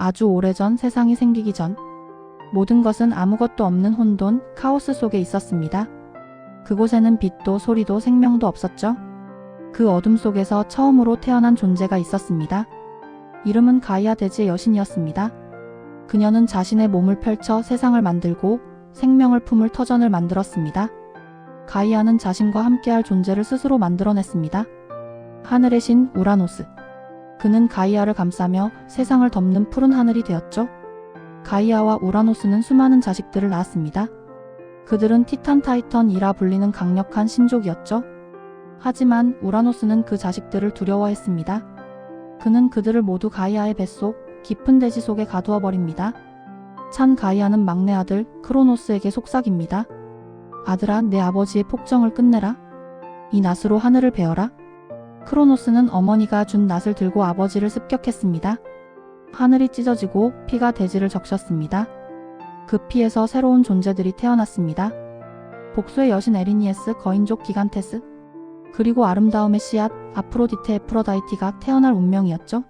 아주 오래전 세상이 생기기 전 모든 것은 아무것도 없는 혼돈, 카오스 속에 있었습니다. 그곳에는 빛도 소리도 생명도 없었죠. 그 어둠 속에서 처음으로 태어난 존재가 있었습니다. 이름은 가이아 대지의 여신이었습니다. 그녀는 자신의 몸을 펼쳐 세상을 만들고 생명을 품을 터전을 만들었습니다. 가이아는 자신과 함께할 존재를 스스로 만들어냈습니다. 하늘의 신 우라노스. 그는 가이아를 감싸며 세상을 덮는 푸른 하늘이 되었죠. 가이아와 우라노스는 수많은 자식들을 낳았습니다. 그들은 티탄 타이턴이라 불리는 강력한 신족이었죠. 하지만 우라노스는 그 자식들을 두려워했습니다. 그는 그들을 모두 가이아의 뱃속 깊은 대지 속에 가두어 버립니다. 찬 가이아는 막내 아들 크로노스에게 속삭입니다. 아들아, 내 아버지의 폭정을 끝내라. 이 낫으로 하늘을 베어라. 크로노스는 어머니가 준 낫을 들고 아버지를 습격했습니다. 하늘이 찢어지고 피가 대지를 적셨습니다. 그 피에서 새로운 존재들이 태어났습니다. 복수의 여신 에리니에스 거인족 기간테스 그리고 아름다움의 씨앗 아프로디테 에프로다이티가 태어날 운명이었죠.